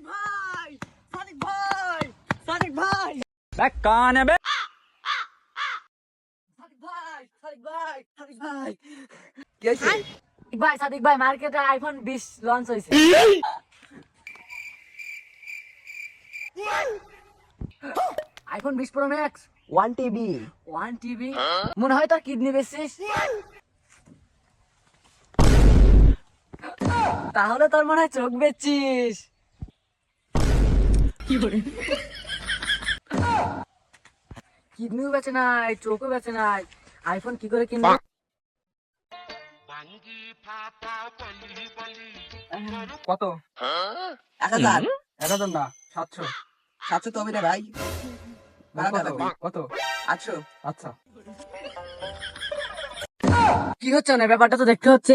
সাদিক ভাই সাদিক ভাই সাদিক ভাই। দেখ কান হবে সাদিক ভাই সাদিক ভাই সাদিক ভাই। কি হয়েছে? ভাই সাদিক ভাই মার্কেটে আইফোন বিশ লঞ্চ হয়েছে। আইফোন বিশ Pro Max one TB one TV মনে হয় তোর কিডনি বেচছিস। তাহলে তোর মনে হয় চোখ বেচছিস। করে কিডনিও বেচে নাই চোখও বেচে নাই। আইফোন কি করে কিনবে? কত? এক হাজার। এক হাজার না সাতশো। সাতশো তো হবে রে ভাই। ভাড়া কত? কত? আটশো। আচ্ছা। কি হচ্ছে না ব্যাপারটা তো দেখতে হচ্ছে।